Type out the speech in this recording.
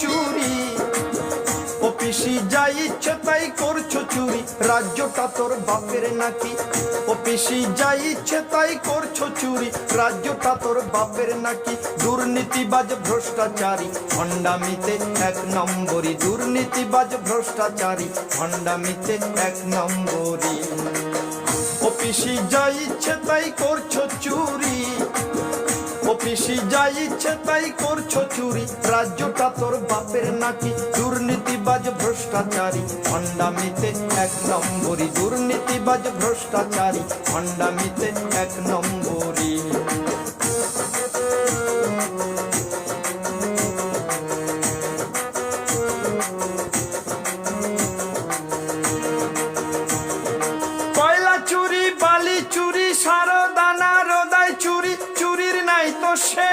চুরি। পিসি যা ইচ্ছে তাই করছ চুরি। রাজ্যটা তোর বাপের নাকি? পিসি যা ইচ্ছে তাই করছ চুরি। রাজ্যটা তোর বাপের নাকি? দুর্নীতিবাজ ভ্রষ্টাচারী। ভণ্ডামিতে এক নম্বরই। দুর্নীতিবাজ ভ্রষ্টাচারী। ভণ্ডামিতে এক নম্বরই। পিসি যা ইচ্ছে তাই করছ চুরি। পিসি যা ইচ্ছে তাই করছ চুরি। রাজ্যটা তোর বাপের নাকি দুর্নীতিবাজ ভ্রষ্টাচারী। ভণ্ডামিতে এক নম্বরই দুর্নীতিবাজ ভ্রষ্টাচারী। ভণ্ডামিতে এক নম্বর সে